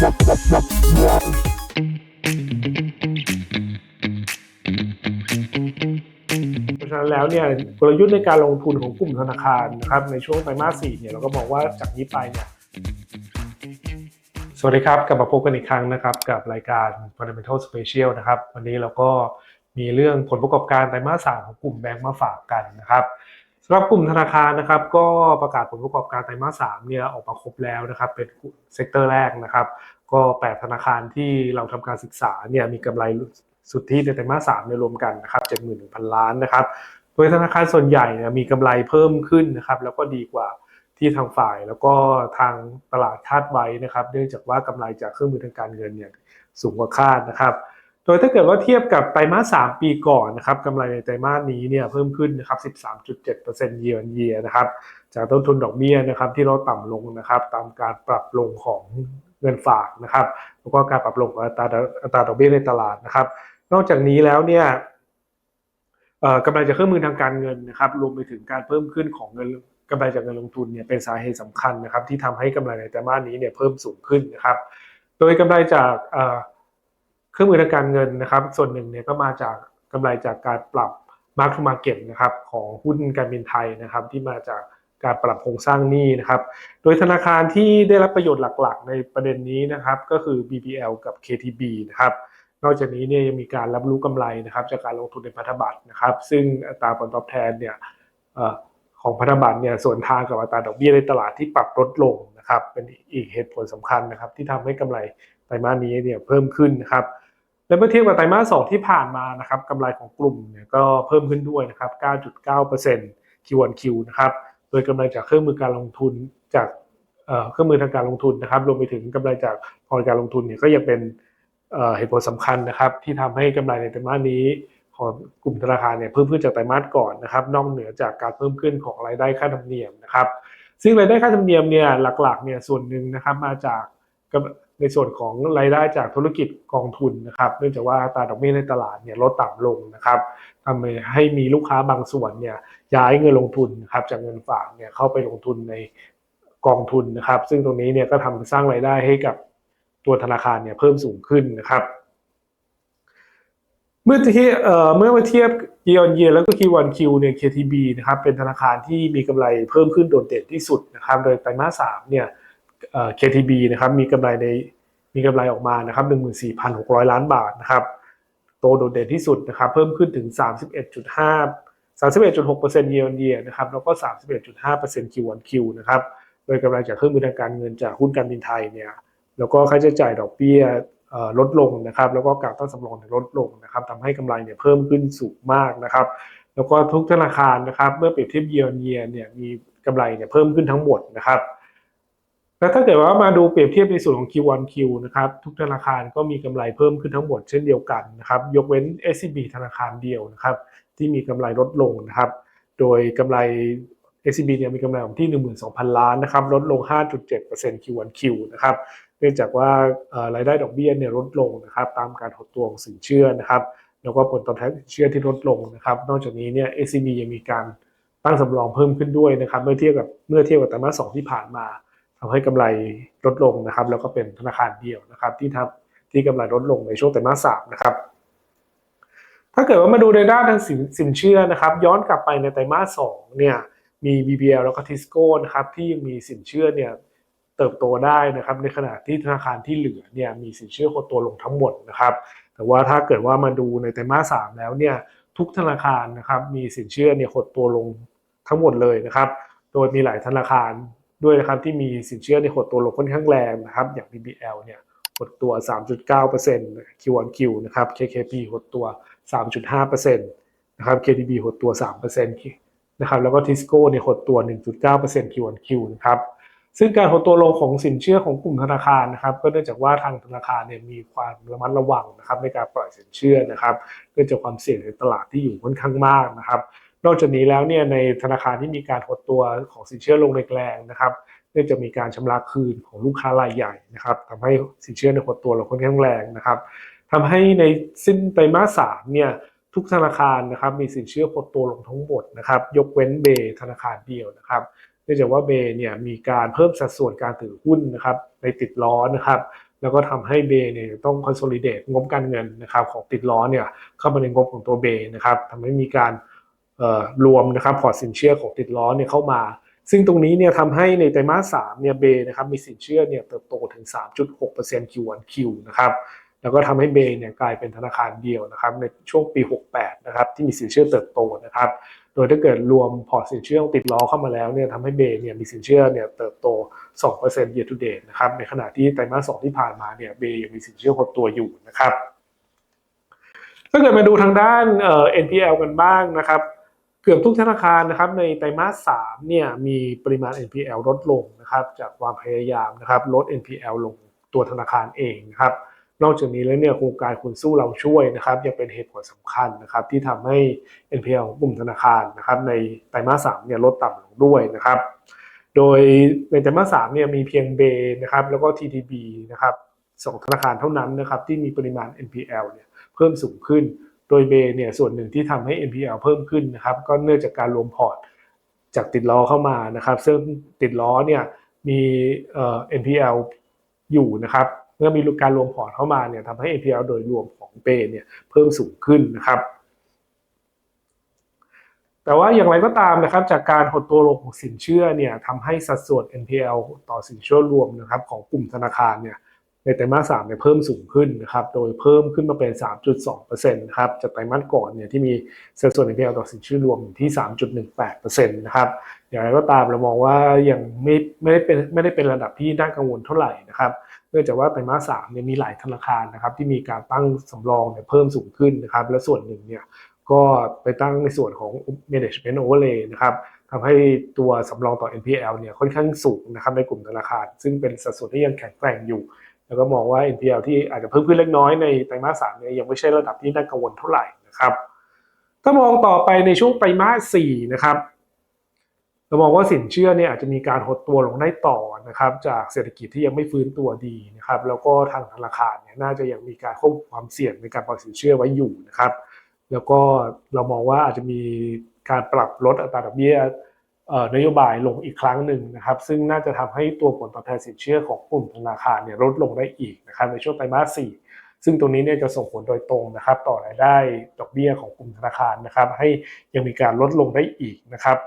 เพราะฉะนั้นแล้วเนี่ยกลยุทธ์ในการลงทุนของกลุ่มธนาคารนะครับในช่วงไตรมาสสี่เนี่ยเราก็มองว่าจากนี้ไปเนี่ยสวัสดีครับกลับมาพบกันอีกครั้งนะครับ กับรายการ Fundamental Special นะครับ วันนี้เราก็มีเรื่องผลประกอบการไตรมาสสามของกลุ่มแบงก์มาฝากกันนะครับำหรับกลุ่มธนาคารนะครับก็ประกาศผลประกอบการไตรมาสสามเนี่ยออกมาครบแล้วนะครับเป็นเซกเตอร์แรกนะครับ ก็แปดธนาคารที่เราทำการศึกษาเนี่ยมีกำไรสุทธิในไตรมาสสามเนี่ยรวมกันนะครับเจ็ดหมื่นหนึ่งพันล้านนะครับโดยธนาคารส่วนใหญ่เนี่ยมีกำไรเพิ่มขึ้นนะครับ แล้วก็ดีกว่าที่ทางฝ่ายแล้วก็ทางตลาดคาดไว้นะครับ เนื่องจากว่ากำไรจากเครื่องมือทางการเงินเนี่ยสูงกว่าคาดนะครับ ดยถ้าเกิดว่าเทียบกับไตรมาส 3 ปีก่อนนะครับกำไรในไตรมาสนี้เนี่ยเพิ่มขึ้นนะครับ 13.7% year on year นะครับ จากต้นทุนดอกเบี้ยนะครับที่ลดต่ำลงนะครับตามการปรับลงของเงินฝากนะครับ แล้วก็การปรับลงของอัตราอัตราดอกเบี้ยในตลาดนะครับ นอกจากนี้แล้วเนี่ยเอ่อกำไรจากเครื่องมือทางการเงินนะครับรวมไปถึงการเพิ่มขึ้นของเงินกำไรจากเงินลงทุนเนี่ยเป็นสาเหตุสำคัญนะครับที่ทำให้กำไรในไตรมาสนี้เนี่ยเพิ่มสูงขึ้นนะครับ โดยกำไรจาก เครื่องมือทางการเงินนะครับ ส่วนหนึ่งเนี่ยก็มาจากกำไรจากการปรับ mark to market นะครับของหุ้นการบินไทยนะครับ ที่มาจากการปรับโครงสร้างหนี้นะครับ โดยธนาคารที่ได้รับประโยชน์หลักๆ ในประเด็นนี้นะครับ ก็คือ BBL กับ KTB นะครับ นอกจากนี้เนี่ยยังมีการรับรู้กำไรนะครับ จากการลงทุนในพันธบัตรนะครับ ซึ่งอัตราผลตอบแทนเนี่ยอของพันธบัตรเนี่ยส่วนทางกับอัตราดอกเบี้ยในตลาดที่ปรับลดลงนะครับ เป็นอีกเหตุผลสำคัญนะครับ ที่ทำให้กำไรไตรมาสนี้เนี่ยเพิ่มขึ้นนะครับ และเมื่อเทียบกับไตรมาสสองที่ผ่านมานะครับกำไรของกลุ่มเนี่ยก็เพิ่มขึ้นด้วยนะครับ 9.9% Q1Q นะครับ โดยกำไรจากเครื่องมือการลงทุนจากเเครื่องมือทางการลงทุนนะครับ รวมไปถึงกำไรจากพอร์ตการลงทุนเนี่ยก็ยังเป็นเอ่อเหตุผลสำคัญนะครับ ที่ทำให้กำไรในไตรมาสนี้ของกลุ่มธนาคารเนี่ยเพิ่มขึ้นจากไตรมาสก่อนนะครับ นอกเหนือจากการเพิ่มขึ้นของรายได้ค่าธรรมเนียมนะครับ ซึ่งรายได้ค่าธรรมเนียมเนี่ยหลักๆเนี่ยส่วนหนึ่งนะครับมาจาก ในส่วนของรายได้จากธุรกิจกองทุนนะครับเนื่องจากว่าตราดอกเบี้ยในตลาดเนี่ยลดต่ำลงนะครับทำให้มีลูกค้าบางส่วนเนี่ยย้ายเงินลงทุนนะครับจากเงินฝากเนี่ยเข้าไปลงทุนในกองทุนนะครับ ซึ่งตรงนี้เนี่ยก็ทำสร้างรายได้ให้กับตัวธนาคารเนี่ยเพิ่มสูงขึ้นนะครับ เมื่อที่เอ่อเมื่อมาเทียบ year on year แล้วก็ Q1Q เนี่ย KTB นะครับเป็นธนาคารที่มีกำไรเพิ่มขึ้นโดดเด่นที่สุดนะครับ โดยไตรมาส3เนี่ย KTB นะครับมีกำไรในมีกำไรออกมานะครับ14,600 ล้านบาทนะครับโตโดดเด่นที่สุดนะครับเพิ่มขึ้นถึง 31.5 31.6% year on year นะครับแล้วก็ 31.5% Q1Q นะครับโดยกำไรจากเครื่องมือทางการเงินจากหุ้นการบินไทยเนี่ยแล้วก็ค่าใช้จ่ายดอกเบี้ยลดลงนะครับแล้วก็การตั้งสำรองลดลงนะครับทำให้กำไรเนี่ยเพิ่มขึ้นสูงมากนะครับแล้วก็ทุกธนาคารนะครับเมื่อเปรียบเทียบ year on year เนี่ยมีกำไรเนี่ยเพิ่มขึ้นทั้งหมดนะครับ แล้วถ้าเกิดว่ามาดูเปรียบเทียบในส่วนของ Q1Q นะครับ ทุกธนาคารก็มีกำไรเพิ่มขึ้นทั้งหมดเช่นเดียวกันนะครับ ยกเว้น SCB ธนาคารเดียวนะครับ ที่มีกำไรลดลงนะครับ โดยกำไร SCB เนี่ยมีกำไรของที่ 12,000 ล้านนะครับ ลดลง 5.7% Q1Q นะครับ เนื่องจากว่ารายได้ดอกเบี้ยเนี่ยลดลงนะครับ ตามการหดตัวของสินเชื่อนะครับ แล้วก็ผลตอบแทนสินเชื่อที่ลดลงนะครับ นอกจากนี้เนี่ย SCB ยังมีการตั้งสำรองเพิ่มขึ้นด้วยนะครับ เมื่อเทียบกับเมื่อเทียบกับไตรมาสสองที่ผ่านมา ทำให้กำไรลดลงนะครับ แล้วก็เป็นธนาคารเดียวนะครับ ที่ทำที่กำไรลดลงในช่วงไตรมาสสามนะครับ ถ้าเกิดว่ามาดูในด้านทางสินสินเชื่อนะครับ ย้อนกลับไปในไตรมาสสองเนี่ยมี BBL แล้วก็ Tisco นะครับที่มีสินเชื่อเนี่ยเติบโตได้นะครับ ในขณะที่ธนาคารที่เหลือเนี่ยมีสินเชื่อหดตัวลงทั้งหมดนะครับ แต่ว่าถ้าเกิดว่ามาดูในไตรมาสสามแล้วเนี่ยทุกธนาคารนะครับมีสินเชื่อเนี่ยหดตัวลงทั้งหมดเลยนะครับ โดยมีหลายธนาคาร ด้วยนะครับที่มีสินเชื่อในหดตัวลงค่อนข้างแรงนะครับ อย่าง BBL เนี่ยหดตัว 3.9% Q1Q นะครับ KKP หดตัว 3.5%นะครับ KTB หดตัว 3%นะครับแล้วก็ Tisco เนี่ยหดตัว 1.9% Q1Q นะครับซึ่งการหดตัวลงของสินเชื่อของกลุ่มธนาคารนะครับ ก็เนื่องจากว่าทางธนาคารเนี่ยมีความระมัดระวังนะครับในการปล่อยสินเชื่อนะครับเนื่องจากความเสี่ยงในตลาดที่อยู่ค่อนข้างมากนะครับ นอกจากนี้แล้วเนี่ยในธนาคารที่มีการหดตัวของสินเชื่อลงแรงๆนะครับเนื่องจากมีการชำระคืนของลูกค้ารายใหญ่นะครับทำให้สินเชื่อในหดตัวลงค่อนข้างแรงนะครับทำให้ในสิ้นไตรมาสสามเนี่ยทุกธนาคารนะครับมีสินเชื่อหดตัวลงทั้งหมดนะครับยกเว้นเบธนาคารเดียวนะครับเนื่องจากว่าเบเนี่ยมีการเพิ่มสัดส่วนการถือหุ้นนะครับในติดล้อนะครับแล้วก็ทำให้เบเนี่ยต้อง consolidate งบการเงินนะครับของติดล้อเนี่ยเข้ามาในงบของตัวเบนะครับทำให้มีการ รวมนะครับพอร์ตสินเชื่อของติดล้อเนี่ยเข้ามา ซึ่งตรงนี้เนี่ยทำให้ในไตรมาสสามเนี่ยเบนะครับมีสินเชื่อเนี่ยเติบโตถึง 3.6% Q1Q นะครับแล้วก็ทำให้เบเนี่ยกลายเป็นธนาคารเดียวนะครับในช่วงปี 68 นะครับที่มีสินเชื่อเติบโตนะครับ โดยถ้าเกิดรวมพอร์ตสินเชื่อติดล้อเข้ามาแล้วเนี่ยทำให้เบเนี่ยมีสินเชื่อเนี่ยเติบโต 2% year to date นะครับในขณะที่ไตรมาสสที่ผ่านมาเนี่ยเบยังมีสินเชื่อหดตัวอยู่นะครับถ้าเกิดมาดูทางด้าน NPL กันบ้างนะครับ เกือบทุกธนาคารนะครับในไตรมาส3เนี่ยมีปริมาณ NPL ลดลงนะครับจากความพยายามนะครับลด NPL ลงตัวธนาคารเองนะครับนอกจากนี้แล้วเนี่ยโครงการคุณสู้เราช่วยนะครับยังเป็นเหตุผลสำคัญนะครับที่ทำให้ NPL ของกลุ่มธนาคารนะครับในไตรมาส3เนี่ยลดต่ำลงด้วยนะครับ โดยในไตรมาส3เนี่ยมีเพียงเบนะครับแล้วก็ TTB นะครับสองธนาคารเท่านั้นนะครับที่มีปริมาณ NPL เนี่ยเพิ่มสูงขึ้น โดยเบเนี่ยส่วนหนึ่งที่ทำให้ NPL เพิ่มขึ้นนะครับก็เนื่องจากการรวมพอร์ตจากติดล้อเข้ามานะครับ ซึ่งติดล้อเนี่ยมีเอ่อ NPL อยู่นะครับเมื่อมีการรวมพอร์ตเข้ามาเนี่ยทำให้ NPL โดยรวมของเบเนี่ยเพิ่มสูงขึ้นนะครับแต่ว่าอย่างไรก็ตามนะครับจากการหดตัวลงของสินเชื่อเนี่ยทำให้สัดส่วน NPL ต่อสินเชื่อรวมนะครับของกลุ่มธนาคารเนี่ย ในไตรมาสสามเนี่ยเพิ่มสูงขึ้นนะครับ โดยเพิ่มขึ้นมาเป็น 3.2%นะครับ จากไตรมาสก่อนเนี่ยที่มีสัดส่วน NPL ต่อสินเชื่อรวมที่ 3.18%นะครับ อย่างไรก็ตามเรามองว่ายังไม่ไม่ได้เป็นไม่ได้เป็นระดับที่น่ากังวลเท่าไหร่นะครับเนื่องจากว่าไตรมาสสามเนี่ยมีหลายธนาคารนะครับที่มีการตั้งสำรองเนี่ยเพิ่มสูงขึ้นนะครับ และส่วนหนึ่งเนี่ยก็ไปตั้งในส่วนของ management overlay นะครับทำให้ตัวสำรองต่อ NPL เนี่ยค่อนข้างสูงนะครับในกลุ่มธนาคาร ซึ่งเป็นสัดส่วนที่ยังแข็งแกร่งอยู่ แล้วก็มองว่า NPL ที่อาจจะเพิ่มขึ้นเล็กน้อยในไตรมาสสามเนี่ยยังไม่ใช่ระดับที่น่ากังวลเท่าไหร่นะครับถ้ามองต่อไปในช่วงไตรมาสสี่นะครับเรามองว่าสินเชื่อเนี่ยอาจจะมีการหดตัวลงได้ต่อนะครับจากเศรษฐกิจที่ยังไม่ฟื้นตัวดีนะครับแล้วก็ทางธนาคารเนี่ยน่าจะยังมีการควบคุมความเสี่ยงในการปล่อยสินเชื่อไว้อยู่นะครับ แล้วก็เรามองว่าอาจจะมีการปรับลดอัตราดอกเบี้ย นโยบายลงอีกครั้งหนึ่งนะครับ ซึ่งน่าจะทำให้ตัวผลตอบแทนสินเชื่อของกลุ่มธนาคารเนี่ยลดลงได้อีกนะครับในช่วงไตรมาสสี่ซึ่งตรงนี้เนี่ยจะส่งผลโดยตรงนะครับ ต่อรายได้ดอกเบี้ยของกลุ่มธนาคารนะครับ ให้ยังมีการลดลงได้อีกนะครับ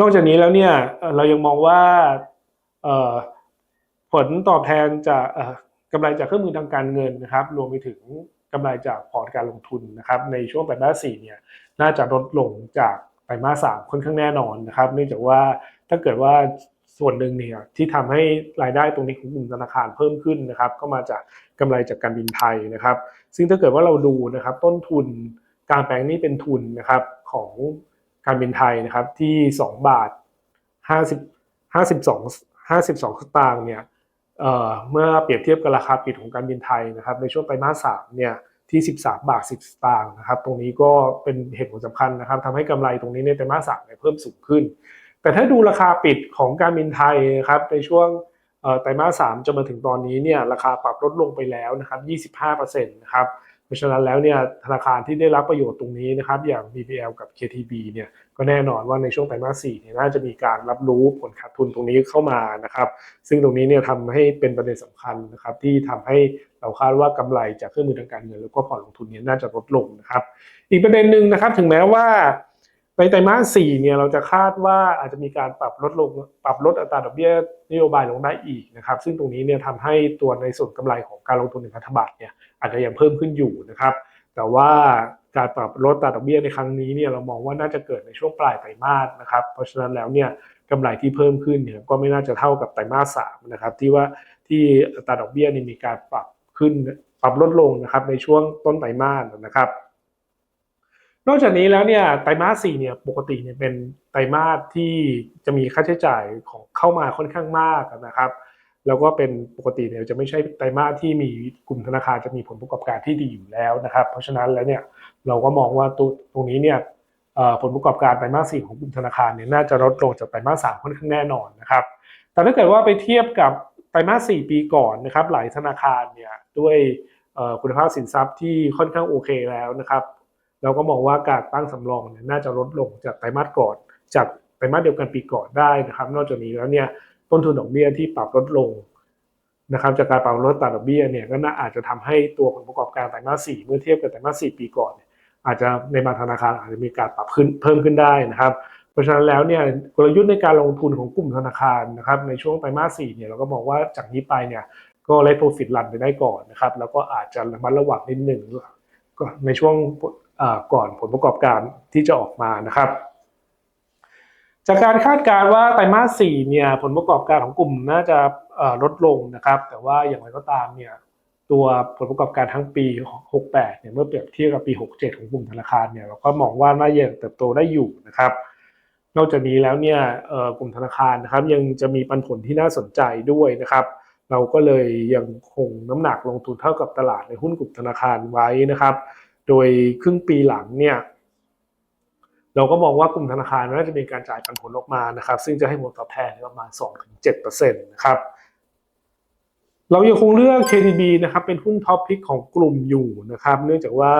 นอกจากนี้แล้วเนี่ยเรายังมองว่าผลตอบแทนจากกำไรจากเครื่องมือทางการเงินนะครับ รวมไปถึงกำไรจากพอร์ตการลงทุนนะครับ ในช่วงไตรมาสสี่เนี่ยน่าจะลดลงจาก ตรมาสสามค่อนข้างแน่นอนนะครับ เนื่องจากว่าถ้าเกิดว่าส่วนหนึ่งเนี่ยที่ทำให้รายได้ตรงนี้ของกลุ่มธนาคารเพิ่มขึ้นนะครับ ก็มาจากกำไรจากการบินไทยนะครับ ซึ่งถ้าเกิดว่าเราดูนะครับ ต้นทุนการแปลงนี้เป็นทุนนะครับของการบินไทยนะครับที่ 2 บาท 50 52 52สตางค์เนี่ยเมื่อเปรียบเทียบกับราคาปิดของการบินไทยนะครับ ในช่วงไตรมาสสามเนี่ย ที่ 13 บาท 10 สตางค์นะครับ ตรงนี้ก็เป็นเหตุผลสำคัญนะครับทำให้กำไรตรงนี้ในไตรมาสสามเพิ่มสูงขึ้น แต่ถ้าดูราคาปิดของการบินไทยนะครับในช่วงไตรมาสสามจนมาถึงตอนนี้เนี่ยราคาปรับลดลงไปแล้วนะครับ25%นะครับ เพราะฉะนั้นแล้วเนี่ยธนาคารที่ได้รับประโยชน์ตรงนี้นะครับอย่าง BPL กับ KTB เนี่ย ก็แน่นอนว่าในช่วงไตรมาส4เนี่ยน่าจะมีการรับรู้ผลขาดทุนตรงนี้เข้ามานะครับ ซึ่งตรงนี้เนี่ยทำให้เป็นประเด็นสำคัญนะครับ ที่ทำให้เราคาดว่ากำไรจากเครื่องมือทางการเงินแล้วก็พอลงทุนนี่ยน่าจะลดลงนะครับ อีกประเด็นหนึ่งนะครับ ถึงแม้ว่าในไตรมาส4เนี่ยเราจะคาดว่าอาจจะมีการปรับลดลงปรับลดอัตราดอกเบี้ยนโยบายลงได้อีกนะครับ ซึ่งตรงนี้เนี่ยทำให้ตัวในส่วนกำไรของการลงทุนในพันธบัตรเนี่ยอาจจะยังเพิ่มขึ้นอยู่นะครับ แต่ว่า การปรับลดอัตาดอกเบี้ยในครั้งนี้เนี่ยเรามองว่าน่าจะเกิดในช่วงปลายไตรมาสนะครับ เพราะฉะนั้นแล้วเนี่ยกำไรที่เพิ่มขึ้นเนี่ยก็ไม่น่าจะเท่ากับไตรมาสสามนะครับที่ว่าที่อัตาดอกเบี้ยนี่มีการปรับขึ้นปรับลดลงนะครับในช่วงต้นไตรมาสนะครับ นอกจากนี้แล้วเนี่ยไตรมาสสี่เนี่ยปกติเนี่ยเป็นไตรมาสที่จะมีค่าใช้จ่ายของเข้ามาค่อนข้างมากนะครับแล้วก็เป็นปกติเนี่ยจะไม่ใช่ไตรมาสที่มีกลุ่มธนาคารจะมีผลประกอบการที่ดีอยู่แล้วนะครับ เพราะฉะนั้นแล้วเนี่ย เราก็มองว่าตัวตรงนี้เนี่ยผลประกอบการไตรมาสสี่ของกลุ่มธนาคารเนี่ยน่าจะลดลงจากไตรมาสสามค่อนข้างแน่นอนนะครับ แต่ถ้าเกิดว่าไปเทียบกับไตรมาส4ปีก่อนนะครับ หลายธนาคารเนี่ยด้วยคุณภาพสินทรัพย์ที่ค่อนข้างโอเคแล้วนะครับ เราก็มองว่าการตั้งสำรองเนี่ยน่าจะลดลงจากไตรมาสก่อน จากไตรมาสเดียวกันปีก่อนได้นะครับ นอกจากนี้แล้วเนี่ยต้นทุนดอกเบี้ยที่ปรับลดลงนะครับจากการปรับลดอัตราดอกเบี้ยเนี่ยก็น่าอาจจะทำให้ตัวผลประกอบการไตรมาสสี่เมื่อเทียบกับไตรมาสสี่ปีก่อนเนี่ย อาจจะในบางธนาคารอาจจะมีการปรับขึ้นเพิ่มขึ้นได้นะครับ เพราะฉะนั้นแล้วเนี่ยกลยุทธ์ในการลงทุนของกลุ่มธนาคารนะครับในช่วงไตรมาสสี่เนี่ยเราก็มองว่าจากนี้ไปเนี่ยก็เลทโปรฟิตรันไปได้ก่อนนะครับแล้วก็อาจจะระมัดระวังนิดหนึ่งในช่วงก่อนผลประกอบการที่จะออกมานะครับ จากการคาดการณ์ว่าไตรมาสสี่เนี่ยผลประกอบการของกลุ่มน่าจะลดลงนะครับ แต่ว่าอย่างไรก็ตามเนี่ย ตัวผลประกอบการทั้งปี 68 เนี่ยเมื่อเปรียบเทียบกับปี 67 ของกลุ่มธนาคารเนี่ยเราก็มองว่าน่ายังเติบโตได้อยู่นะครับ นอกจากนี้แล้วเนี่ยกลุ่มธนาคารนะครับยังจะมีปันผลที่น่าสนใจด้วยนะครับ เราก็เลยยังคงน้ำหนักลงทุนเท่ากับตลาดในหุ้นกลุ่มธนาคารไว้นะครับ โดยครึ่งปีหลังเนี่ยเราก็มองว่ากลุ่มธนาคารน่าจะมีการจ่ายปันผลออกมานะครับ ซึ่งจะให้ผลตอบแทนประมาณ 2-7%นะครับ เรายังคงเลือก KTB นะครับเป็นหุ้นท็อปพิกของกลุ่มอยู่นะครับ เนื่องจากว่า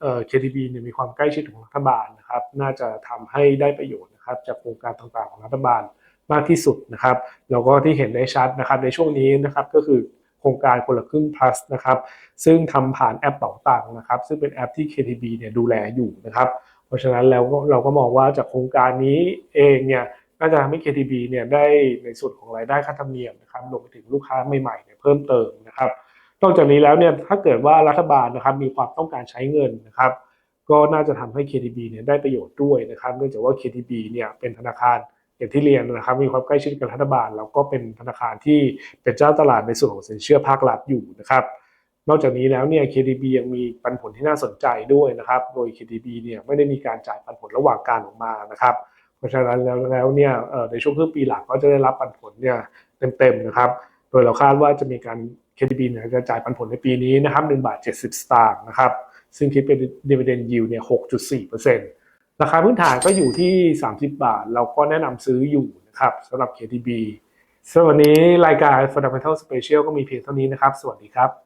เอ่อ KTB เนี่ยมีความใกล้ชิดของรัฐบาลนะครับ น่าจะทำให้ได้ประโยชน์นะครับจากโครงการต่างๆของรัฐบาลมากที่สุดนะครับแล้วก็ที่เห็นได้ชัดนะครับในช่วงนี้นะครับก็คือโครงการคนละครึ่ง plus นะครับซึ่งทำผ่านแอปเป๋าตังค์นะครับ ซึ่งเป็นแอปที่ KTB เนี่ยดูแลอยู่นะครับ เพราะฉะนั้นแล้วเราก็มองว่าจากโครงการนี้เองเนี่ย น่าจะทำให้ KTB เนี่ยได้ในส่วนของรายได้ค่าธรรมเนียมนะครับรวมไปถึงลูกค้าใหม่ๆเนี่ยเพิ่มเติมนะครับ นอกจากนี้แล้วเนี่ยถ้าเกิดว่ารัฐบาลนะครับมีความต้องการใช้เงินนะครับ ก็น่าจะทำให้ KTB เนี่ยได้ประโยชน์ด้วยนะครับเนื่องจากว่า KTB เนี่ยเป็นธนาคารอย่างที่เรียนนะครับมีความใกล้ชิดกับรัฐบาล แล้วก็เป็นธนาคารที่เป็นเจ้าตลาดในส่วนของสินเชื่อภาครัฐอยู่นะครับนอกจากนี้แล้วเนี่ย KTB ยังมีปันผลที่น่าสนใจด้วยนะครับ โดย KTB เนี่ยไม่ได้มีการจ่ายปันผลระหว่างการออกมานะครับ เพราะฉะนั้นแล้วแล้วเนี่ยในช่วงครึ่งปีหลังก็จะได้รับปันผลเนี่ยเต็มๆนะครับ โดยเราคาดว่าจะมีการ KTB เนี่ยจะจ่ายปันผลในปีนี้นะครับ1บาท70สตางค์นะครับ ซึ่งคิดเป็น dividend yield เนี่ย6.4%ราคาพื้นฐานก็อยู่ที่ 30 บาท เราก็แนะนำซื้ออยู่นะครับสำหรับ KTB สำหรับวันนี้รายการ Fundamental Special ก็มีเพียงเท่านี้นะครับ สวัสดีครับ